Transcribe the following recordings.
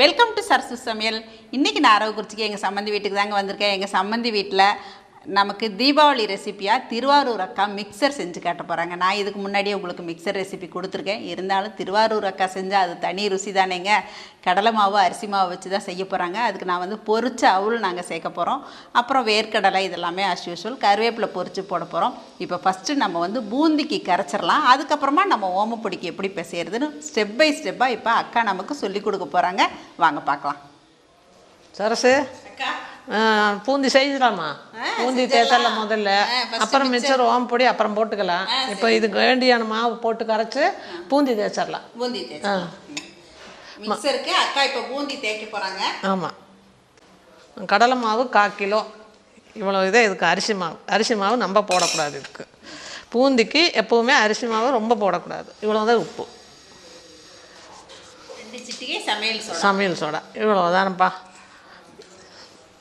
Welcome to Sarasu சமையல் இன்றைக்கி நான் அரவக்குறிச்சிக்கு எங்கள் சம்மந்தி வீட்டுக்கு தாங்க வந்திருக்கேன். எங்கள் சம்மந்தி வீட்டில் நமக்கு தீபாவளி ரெசிபியாக திருவாரூர் அக்கா மிக்சர் செஞ்சு காட்ட போகிறாங்க நான் இதுக்கு முன்னாடியே உங்களுக்கு மிக்சர் ரெசிபி கொடுத்துருக்கேன். இருந்தாலும் திருவாரூர் அக்கா செஞ்சால் அது தனி ருசி தானேங்க. கடலை மாவு அரிசி மாவு வச்சு தான் செய்ய போகிறாங்க அதுக்கு நான் வந்து பொரிச்ச அவுள் நாங்கள் சேர்க்க போகிறோம் அப்புறம் வேர்க்கடலை இதெல்லாமே as usual கருவேப்பிலை பொரிச்சு போட போகிறோம் இப்போ ஃபஸ்ட்டு நம்ம வந்து பூந்திக்கு கரைச்சிடலாம். அதுக்கப்புறமா நம்ம ஓமப்பொடிக்கு எப்படி பிசையிறதுன்னு ஸ்டெப் பை ஸ்டெப்பாக இப்போ அக்கா நமக்கு சொல்லி கொடுக்க போகிறாங்க வாங்க பார்க்கலாம். சரசு. அக்கா. பூந்தி செய்யலாமா? பூந்தி. தேத்தல முதல்ல. அப்புறம் மிச்சர் ஓம் பொடி அப்புறம் போட்டுக்கலாம். இப்போ இதுக்கு வேண்டியான மாவு போட்டு கரைச்சி பூந்தி தேய்ச்சிடலாம். பூந்தி மிக்சருக்கு அக்கா இப்போ பூந்தி தேய்க்க போகிறாங்க ஆமாம் கடலை மாவு கால் கிலோ. இவ்வளோ இதே இதுக்கு அரிசி மாவு. அரிசி மாவு நம்ம போடக்கூடாது இதுக்கு. பூந்திக்கு எப்போவுமே அரிசி மாவு ரொம்ப போடக்கூடாது. இவ்வளோ தான் உப்பு. சமையல் சோடா. இவ்வளோ தானப்பா.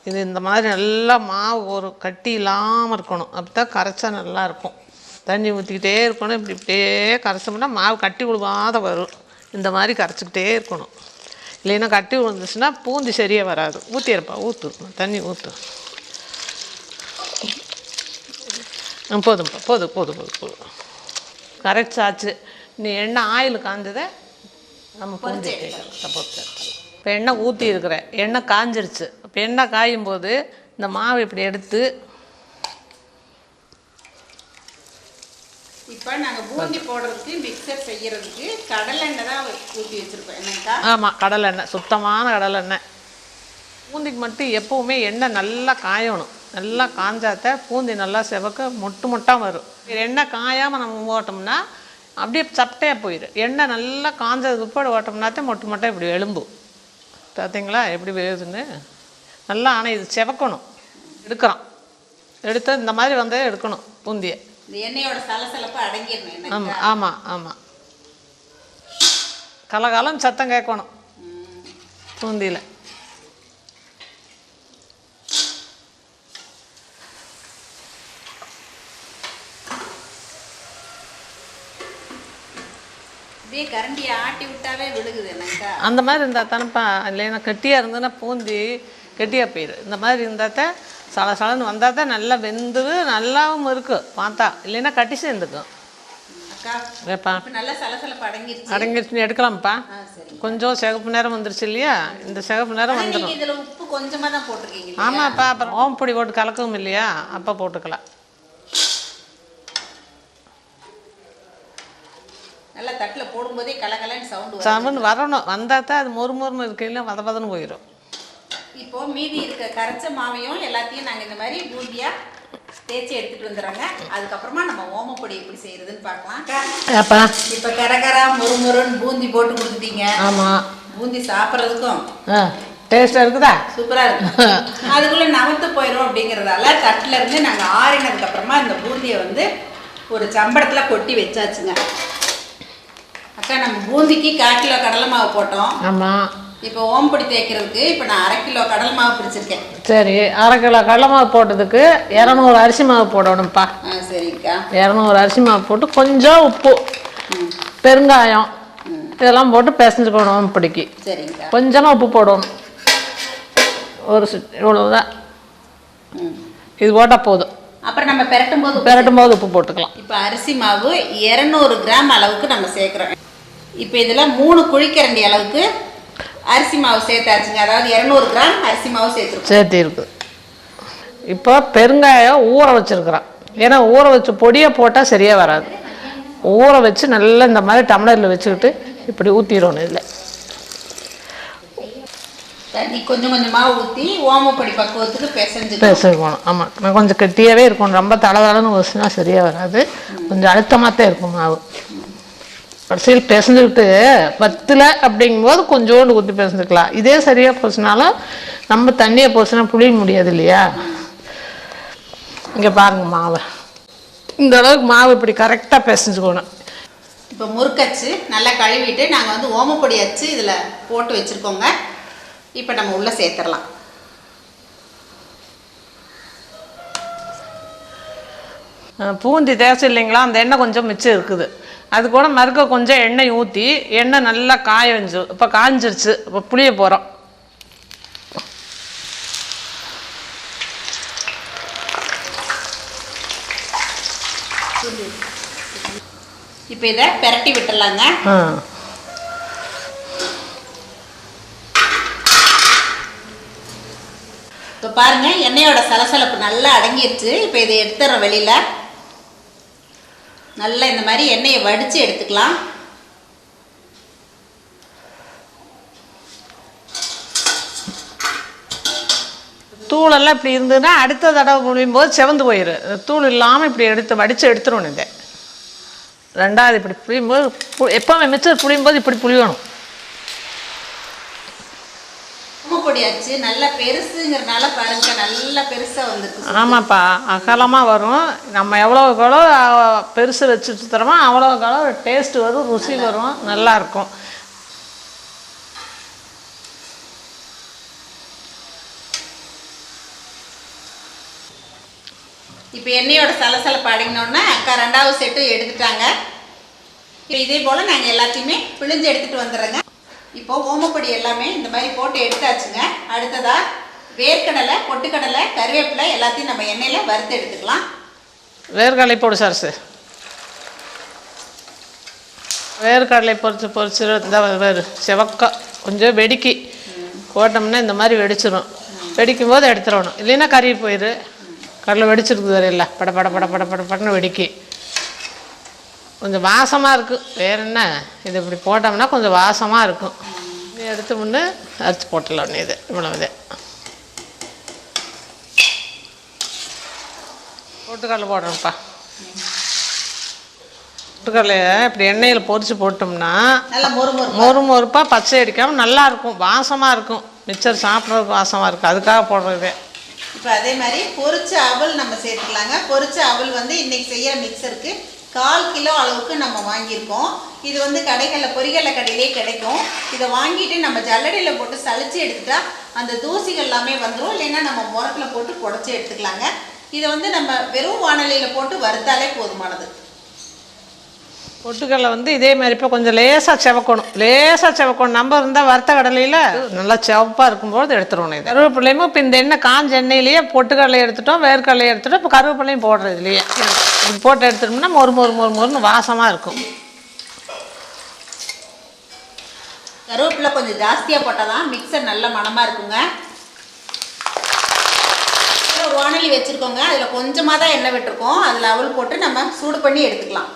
இது இந்த மாதிரி நல்லா மாவு ஒரு கட்டி இல்லாமல் இருக்கணும். அப்போ தான் கரைச்சா நல்லா இருக்கும். தண்ணி ஊற்றிக்கிட்டே இருக்கணும். இப்படி இப்படியே கரைச்சோம்னா மாவு கட்டி விழுவாத வரும். இந்த மாதிரி கரைச்சிக்கிட்டே இருக்கணும். இல்லைன்னா கட்டி விழுந்துச்சுன்னா பூந்தி சரியாக வராது. ஊற்றிருப்பா ஊற்று தண்ணி ஊற்று போதும்ப்பா போதும் போதும் போதும் போதும் கரைச்சாச்சு. நீ எண்ணெய் ஆயில் காஞ்சதை நம்ம பூந்தி பொறுத்து இப்போ எண்ணெய் ஊற்றி இருக்கிறேன். எண்ணெய் காஞ்சிருச்சு. இப்போ எண்ணெய் காயும் போது இந்த மாவு இப்படி எடுத்து இப்போ நாங்கள் பூந்தி போடுறதுக்கு மிக்சர் செய்யறதுக்கு கடலெண்ணெய் தான் ஊற்றி வச்சிருக்கோம். என்னக்கா? ஆமாம் கடலெண்ணெய் சுத்தமான கடலெண்ணெய் பூந்திக்கு மட்டும் எப்போவுமே எண்ணெய் நல்லா காயணும். நல்லா காஞ்சாத்த பூந்தி நல்லா செவக்க மொட்டு மொட்டாக வரும். எண்ணெய் காயாமல் நம்ம ஓட்டோம்னா அப்படியே சப்பட்டையாக போயிடும் எண்ணெய் நல்லா காஞ்சதுக்கு பிற்பாடு ஓட்டோம்னாத்தே மொட்டு மொட்டை இப்படி எலும்பும் பார்த்தீங்களா எப்படி வேகுதுன்னு நல்லா ஆனால் இது செவக்கணும். எடுக்கிறோம் எடுத்து இந்த மாதிரி வந்தே எடுக்கணும் பூந்தியை. எண்ணெயோட சலசலப்பு அடங்கிடணும் ஆமாம் ஆமாம் ஆமாம் கலகாலம் சத்தம் கேட்கணும். பூந்தியில். கரண்டியை ஆட்டி விட்டாவே விழுகுது என்னக்கா அந்த மாதிரி இருந்தால் தானேப்பா. இல்லைன்னா கெட்டியாக இருந்ததுன்னா பூந்தி கெட்டியாக போயிடும் இந்த மாதிரி இருந்தால் தான் சல சலன்னு வந்தால் தான் நல்லா வெந்து நல்லாவும் இருக்கும் பார்த்தா. இல்லைன்னா கட்டி சேர்ந்துக்கும். ஏப்பா? இப்போ நல்லா சலசலப்பு அடங்கிருச்சு அடங்கிடுச்சுன்னு எடுக்கலாம்ப்பா. கொஞ்சம் சிகப்பு நேரம் வந்துருச்சு இல்லையா? இந்த சிகப்பு நேரம் வந்துடும் இதுல உப்பு கொஞ்சமா தான் போட்டிருக்கீங்க இல்லையா? ஆமாப்பா. அப்புறம் ஓம்பொடி போட்டு கலக்கவும் இல்லையா? அப்போ போட்டுக்கலாம். நல்லா தட்டுல போடும்போதே கலகலன்னு சவுண்ட் சமன் வரணும். வந்தால் தான் அது மொறு மொறுன்னு இருக்கையில் வத வதன்னு போயிடும் இப்போ மீதி இருக்க கரைச்ச மாவையும் எல்லாத்தையும் நாங்க இந்த மாதிரி பூந்தியா தேய்ச்சி எடுத்துட்டு வந்துடுறோங்க. அதுக்கப்புறமா நம்ம ஓமப்பொடி எப்படி செய்யறதுன்னு பார்க்கலாம். இப்ப கரகரா மொறு மொறுன்னு பூந்தி போட்டு கொடுத்துட்டீங்க. ஆமாம் பூந்தி சாப்பிட்றதுக்கும் ஆ டேஸ்ட்டாக இருக்குதா? சூப்பரா இருக்கு. அதுக்குள்ள நவத்து போயிடும் அப்படிங்கறதால தட்டுல இருந்து நாங்க ஆறினதுக்கு அப்புறமா இந்த பூந்தியை வந்து ஒரு சம்படத்துல கொட்டி வச்சாச்சுங்க. அக்கா நம்ம பூந்திக்கு கால் கிலோ கடலை மாவு போட்டோம். ஆமாம் இப்போ ஓம்பொடி தேய்க்கிறதுக்கு இப்போ நான் அரை கிலோ கடலை மாவு பிடிச்சிருக்கேன். சரி அரை கிலோ கடலை மாவு போட்டதுக்கு இரநூறு அரிசி மாவு போடணும்ப்பா. ஆ சரிங்கக்கா இரநூறு அரிசி மாவு போட்டு கொஞ்சம் உப்பு பெருங்காயம் இதெல்லாம் போட்டு பிசைஞ்சுக்கணும் பிடிக்கி சரிங்கக்கா கொஞ்சமாக உப்பு போடணும். ஒரு ம். இது போட்டால் போதும். அப்புறம் நம்ம பெரட்டும் போது பெரட்டும் போது உப்பு போட்டுக்கலாம். இப்போ அரிசி மாவு இரநூறு கிராம் அளவுக்கு நம்ம சேர்க்குறோம். இப்போ இதில் மூணு குழிக்கரண்டி அளவுக்கு அரிசி மாவு சேர்த்தாச்சுங்க அதாவது இரநூறு கிராம் அரிசி மாவு சேர்த்துருக்கோம். சேர்த்து இருக்குது இப்போ பெருங்காயம் ஊற வச்சிருக்கிறோம் ஏன்னா ஊற வச்சு பொடியை போட்டால் சரியாக வராது. ஊற வச்சு நல்லா இந்த மாதிரி டம்ளரில் வச்சுக்கிட்டு இப்படி ஊற்றிடணும் இதில். தண்ணி கொஞ்சம் கொஞ்சமாக ஊற்றி ஓமப்பொடி பக்குவத்துக்கு பிசைஞ்சு பேசிக்கணும் ஆமாம் நான் கொஞ்சம் கெட்டியாகவே இருக்கும் ரொம்ப தலை தலைன்னு வச்சுனா சரியாக வராது. கொஞ்சம் அழுத்தமாக தான் இருக்கும் மாவு. கடைசியில் பிசைஞ்சுக்கிட்டு பத்தில் அப்படிங்கும்போது கொஞ்சோண்டு ஊற்றி பிசைஞ்சுக்கலாம் இதே சரியாக போச்சுனாலும் நம்ம தண்ணியை போச்சுனா புளிய முடியாது இல்லையா? இங்கே பாருங்க மாவை. இந்த அளவுக்கு மாவு இப்படி கரெக்டாக பிசைஞ்சுக்கணும். இப்போ முறுக்கச்சு நல்லா கழுவிட்டு நாங்கள் வந்து ஓமப்பொடி அச்சு இதில் போட்டு வச்சுருக்கோங்க. இப்போ நம்ம உள்ளே சேர்த்துடலாம். பூந்தி தேய்ச்சி இல்லைங்களா? அந்த எண்ணெய் கொஞ்சம் மிச்சம் இருக்குது. அது கூட மறுக்க கொஞ்சம் எண்ணெய் ஊற்றி எண்ணெய் நல்லா காய வச்சு இப்போ காஞ்சிருச்சு இப்போ புளிய போகிறோம் இப்போ இதை பெரட்டி விட்டுறலாங்க ஆ. இப்போ பாருங்க எண்ணெயோட சலசலப்பு நல்லா அடங்கிருச்சு. இப்போ இதை எடுத்துடுறோம் வெளியில. நல்லா இந்த மாதிரி எண்ணெயை வடித்து எடுத்துக்கலாம். தூளெல்லாம் இப்படி இருந்ததுன்னா அடுத்த தடவை முடியும் போது செவந்து போயிரு. தூள் இல்லாமல் இப்படி எடுத்து வடித்து எடுத்துடணும் இதை. ரெண்டாவது இப்படி புளியும்போது பு- எப்போவுமே மிச்சர் புளியும் போது இப்படி புளியணும் பொடியாச்சு நல்லா பெருசுங்கிறனால பாருங்க நல்லா பெருசா வந்துருக்கு. ஆமாப்பா அகலமாக வரும். நம்ம எவ்வளோக்கு எவ்வளோ பெருசு வச்சு சுற்றுறோமோ அவ்வளோக்கு எவ்வளோ டேஸ்ட் வரும் ருசி வரும் நல்லா இருக்கும். இப்போ எண்ணெயோட சலசலப்பு அடங்கினோன்னா அக்கா ரெண்டாவது செட்டு எடுத்துட்டாங்க. இதே போல் நாங்கள் எல்லாத்தையுமே பிழிஞ்சு எடுத்துகிட்டு வந்துடுறோங்க. இப்போ ஓமப்பொடி எல்லாமே இந்த மாதிரி போட்டு எடுத்தாச்சுங்க. அடுத்ததாக வேர்க்கடலை பொட்டுக்கடலை கருவேப்பிலை எல்லாத்தையும் நம்ம எண்ணெயில் வறுத்து எடுத்துக்கலாம். வேர்க்கடலை போடு சார் சார். வேர்க்கடலை பொறிச்சு பொறிச்சு இந்த வேறு செவக்கா கொஞ்சம் வெடிக்கி போட்டோம்னா இந்த மாதிரி வெடிச்சிடும் வெடிக்கும் போது எடுத்துடணும். இல்லைன்னா கறி போயிடு கடலை வெடிச்சிருக்குது வேறு இல்லை. பட பட பட பட பட படன்னு வெடிக்கி. கொஞ்சம் வாசமாக இருக்கும் வேற என்ன? இது இப்படி போட்டோம்னா கொஞ்சம் வாசமாக இருக்கும். எடுத்து முன்னே அரைச்சி இது இவ்வளோ இது பொட்டுக்கடலை போடுறேன்ப்பா. பொட்டுக்கடலையை இப்படி எண்ணெயில் பொரிச்சு போட்டோம்னா நல்லா மொறு மொறு மொறு மொறுப்பாக பச்சை அடிக்காமல் நல்லா இருக்கும் வாசமாக இருக்கும். மிச்சர் சாப்பிட்றதுக்கு வாசமாக இருக்கும் அதுக்காக போடுறது. இப்போ அதே மாதிரி பொரிச்ச அவல் நம்ம சேர்த்துக்கலாங்க. பொரிச்ச அவல் வந்து இன்னைக்கு செய்யற மிக்சருக்கு கால் கிலோ அளவுக்கு நம்ம வாங்கியிருக்கோம். இது வந்து கடைகளில் பொரிகடலை கடையிலே கிடைக்கும். இதை வாங்கிட்டு நம்ம ஜல்லடையில் போட்டு சளிச்சு எடுத்துட்டா அந்த தூசிகள் எல்லாமே வந்துடும் இல்லைன்னா நம்ம முரத்தில் போட்டு புடச்சி எடுத்துக்கலாங்க. இதை வந்து நம்ம வெறும் வானலியில் போட்டு வறுத்தாலே போதுமானது. பொட்டுக்கடலை வந்து இதே மாதிரி இப்போ கொஞ்சம் லேசாக செவக்கணும். லேசாக செவக்கணும். நம்ம இருந்தால் வறுத்த கடலையில் நல்லா செவப்பாக இருக்கும்போது எடுத்துருவோம் இது. கருவேப்பிள்ளையும் இப்போ இந்த எண்ணெய் காஞ்ச எண்ணெயிலேயே பொட்டுக்கடலை எடுத்துட்டோம் வேர்க்கடலையை எடுத்துட்டோம். இப்போ கருவேப்பிலையும் போடுறது இல்லையே இப்படி போட்டு எடுத்துட்டோம்னா மொறு மொறு மொறு மொறுன்னு வாசமாக இருக்கும். கருவேப்பிலை கொஞ்சம் ஜாஸ்தியாக போட்டால் தான் மிக்சர் நல்ல மணமாக இருக்குங்க. ஒரு வானலி வச்சுருக்கோங்க. அதில் கொஞ்சமாக தான் எண்ணெய் விட்டுருக்கோம். அதில் அவள் போட்டு நம்ம சூடு பண்ணி எடுத்துக்கலாம்.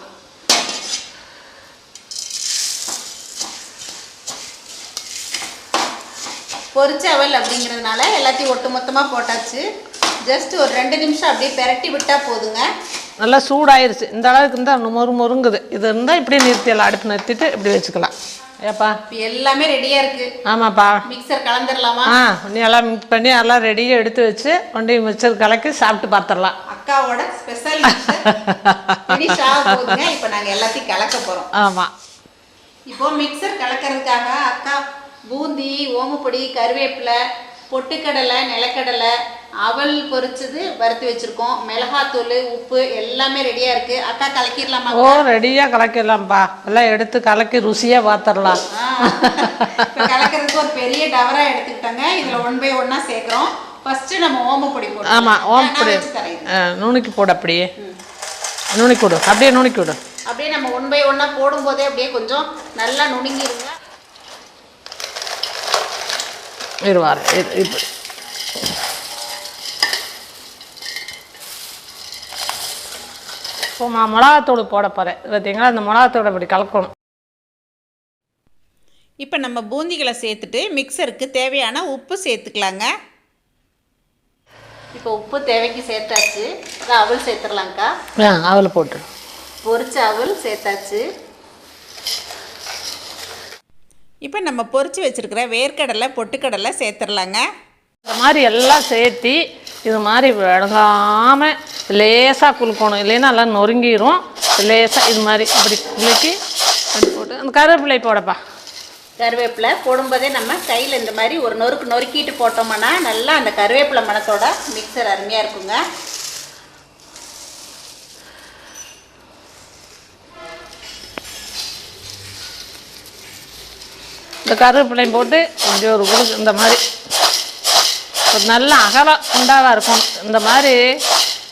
பொரிச்ச அவல் அப்படிங்கிறதுனால எல்லாத்தையும் ஒட்டு மொத்தமாக போட்டாச்சு. ஜஸ்ட் ஒரு ரெண்டு நிமிஷம் அப்படியே பெரட்டி விட்டால் போதுங்க. நல்லா சூடாயிருச்சு. இந்த அளவுக்கு இருந்தால் மொறு மொறுங்குது. இது இருந்தால் இப்படியே நிறுத்திடலாம் அடுப்பு நிறுத்திட்டு இப்படி வச்சுக்கலாம். ஏப்பா எல்லாமே ரெடியாக இருக்குது ஆமாப்பா. மிக்சர் கலந்துடலாமா ஆ நீ எல்லாம் மிக்ஸ் பண்ணி எல்லாம் ரெடியாக எடுத்து வச்சு ஒண்டி மிச்சர் கலக்கி சாப்பிட்டு பார்த்துடலாம் அக்காவோட ஸ்பெஷல் இப்போ நாங்கள் எல்லாத்தையும் கலக்க போகிறோம் ஆமாம் இப்போ மிக்சர் கலக்கிறதுக்காக அக்கா பூந்தி ஓமப்பொடி கருவேப்பிலை பொட்டுக்கடலை நிலக்கடலை அவல் பொரிச்சது வறுத்து வச்சிருக்கோம். மிளகாத்தூள் உப்பு எல்லாமே ரெடியாக இருக்கு. அக்கா கலக்கிடலாமா? ஓ ரெடியாக கலக்கிடலாம்ப்பா எல்லாம் எடுத்து கலக்கி ருசியாக பார்த்துடலாம் கலக்கிறதுக்கு ஒரு பெரிய டவரா எடுத்துக்கிட்டாங்க. இதில் ஒன் பை ஒன்னா சேர்க்குறோம். ஃபர்ஸ்ட் நம்ம ஓமப்பொடி போடுறோம் ஆமாம் ஓம்புடி நுணுக்கி போடு அப்படியே. நுணுக்கி விடு அப்படியே நுணுக்கி விடு. அப்படியே நம்ம ஒன் பை ஒன்னா போடும்போதே அப்படியே கொஞ்சம் நல்லா நுணுங்கிருங்க. இருவார் இது இப்படி இப்போ நான் மிளகாத்தூள் போட போகிறேன் பார்த்தீங்களா அந்த மிளகாத்தூளை இப்படி கலக்கணும். இப்போ நம்ம பூந்திகளை சேர்த்துட்டு மிக்சருக்கு தேவையான உப்பு சேர்த்துக்கலாங்க. இப்போ உப்பு தேவைக்கு சேர்த்தாச்சு. அதான் அவல் சேர்த்துடலாங்க்கா ஆ அதில் போட்டு பொரிச்ச அவல் சேர்த்தாச்சு. இப்போ நம்ம பொரிச்சு வச்சிருக்கிற வேர்க்கடலை பொட்டுக்கடலை சேர்த்துடலாங்க. இந்த மாதிரி எல்லாம் சேர்த்தி இது மாதிரி விளங்காமல் லேசாக குலுக்கணும். இல்லைன்னா எல்லாம் நொறுங்கிரும். லேசாக இது மாதிரி இப்படி குலுக்கி போட்டு அந்த கருவேப்பிலை போடப்பா. கருவேப்பிலை போடும்போதே நம்ம கையில் இந்த மாதிரி ஒரு நொறுக்கு நொறுக்கிட்டு போட்டோம்னா நல்லா அந்த கருவேப்பிலை மணத்தோட மிக்சர் அருமையாக இருக்குங்க. இந்த கருவேப்பிலையும் போட்டு இப்படி ஒரு குடுக்கு இந்த மாதிரி. ஒரு நல்ல அகல குண்டாவாக இருக்கும். இந்த மாதிரி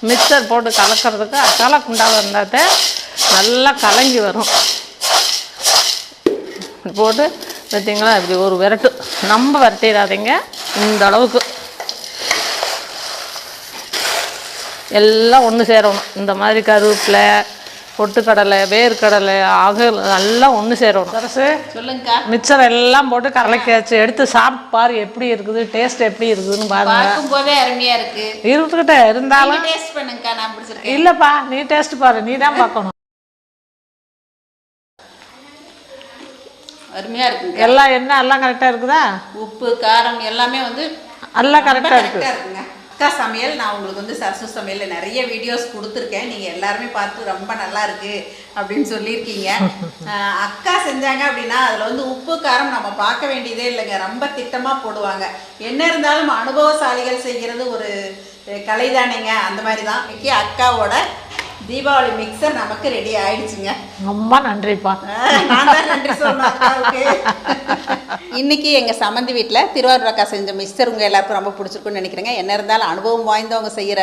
மிக்சர் போட்டு கலக்கிறதுக்கு அகல குண்டாவாக இருந்தால் தான் நல்லா கலங்கி வரும். போட்டு பார்த்தீங்களா இப்படி ஒரு விரட்டு. நம்ம விரட்டிடாதீங்க இந்த அளவுக்கு. எல்லாம் ஒன்று சேரணும். இந்த மாதிரி கருவேப்பிலை பொட்டுக்கடலை வேர்க்கடலை அகல் எல்லாம் ஒன்று சேரணும். சரசு சொல்லுங்கக்கா. மிக்சர் எல்லாம் போட்டு கலக்கியாச்சு எடுத்து சாப்பிட்டு பாரு எப்படி இருக்குது டேஸ்ட் எப்படி இருக்குதுன்னு பாருங்க. போதே அருமையா இருக்கு. இருந்துக்கிட்ட இருந்தாலும் டேஸ்ட் பண்ணுங்கக்கா நான் பிடிச்சிருக்கேன். இல்லைப்பா நீ டேஸ்ட் பாரு நீ தான் பார்க்கணும். அருமையா இருக்குங்க எல்லாம் என்ன எல்லாம் கரெக்டாக இருக்குதா? உப்பு காரம் எல்லாமே வந்து எல்லாம் கரெக்டாக இருக்கு. அக்கா சமையல் நான் உங்களுக்கு வந்து சரசு சமையலில் நிறைய வீடியோஸ் கொடுத்துருக்கேன். நீங்கள் எல்லாருமே பார்த்து ரொம்ப நல்லா இருக்கு அப்படின்னு சொல்லியிருக்கீங்க. அஹ் அக்கா செஞ்சாங்க அப்படின்னா அதில் வந்து உப்பு காரம் நம்ம பார்க்க வேண்டியதே இல்லைங்க. ரொம்ப திட்டமாக போடுவாங்க. என்ன இருந்தாலும் அனுபவசாலிகள் செய்கிறது ஒரு கலைதானேங்க. அந்த மாதிரி தான் இன்னைக்கு அக்காவோட தீபாவளி மிக்சர் நமக்கு ரெடி ஆயிடுச்சுங்க. ரொம்ப நன்றிப்பா. நான் தான் நன்றி. இன்னைக்கு எங்கள் சம்மந்தி வீட்டில் திருவாரூர் அக்கா செஞ்ச மிக்சர் உங்கள் எல்லாருக்கும் ரொம்ப பிடிச்சிருக்குன்னு நினைக்கிறேங்க. என்ன இருந்தாலும் அனுபவம் வாய்ந்தவங்க செய்கிற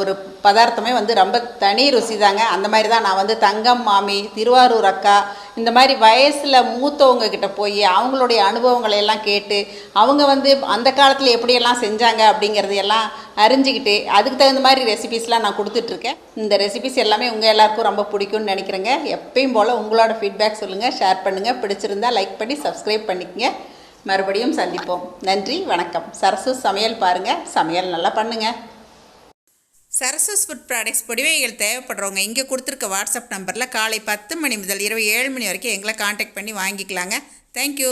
ஒரு பதார்த்தமே வந்து ரொம்ப தனி ருசி தாங்க. அந்த மாதிரி தான் நான் வந்து தங்கம் மாமி திருவாரூர் அக்கா இந்த மாதிரி வயசில் மூத்தவங்க கிட்ட போய் அவங்களுடைய அனுபவங்களை எல்லாம் கேட்டு அவங்க வந்து அந்த காலத்தில் எப்படியெல்லாம் செஞ்சாங்க அப்படிங்கிறது எல்லாம் அறிஞ்சிக்கிட்டு அதுக்கு தகுந்த மாதிரி ரெசிபிஸ்லாம் நான் கொடுத்துட்ருக்கேன். இந்த ரெசிபிஸ் எல்லாமே உங்கள் எல்லாருக்கும் ரொம்ப பிடிக்கும்னு நினைக்கிறேங்க. எப்பயும் போல் உங்களோட ஃபீட்பேக் சொல்லுங்கள் ஷேர் பண்ணுங்கள் பிடிச்சிருந்தா லைக் பண்ணி சப்ஸ்கிரைப் பண்ணிக்கங்க. மறுபடியும் சந்திப்போம். நன்றி வணக்கம். சரசு சமையல் பாருங்கள் சமையல் நல்லா பண்ணுங்கள் சரசஸ் ஃபுட் ப்ராடக்ட்ஸ் பொடிவைகள் தேவைப்படுறவங்க இங்கே கொடுத்துருக்க வாட்ஸ்அப் நம்பரில் காலை பத்து மணி முதல் இரவு ஏழு மணி வரைக்கும் எங்களை காண்டாக்ட் பண்ணி வாங்கிக்கலாங்க. தேங்க்யூ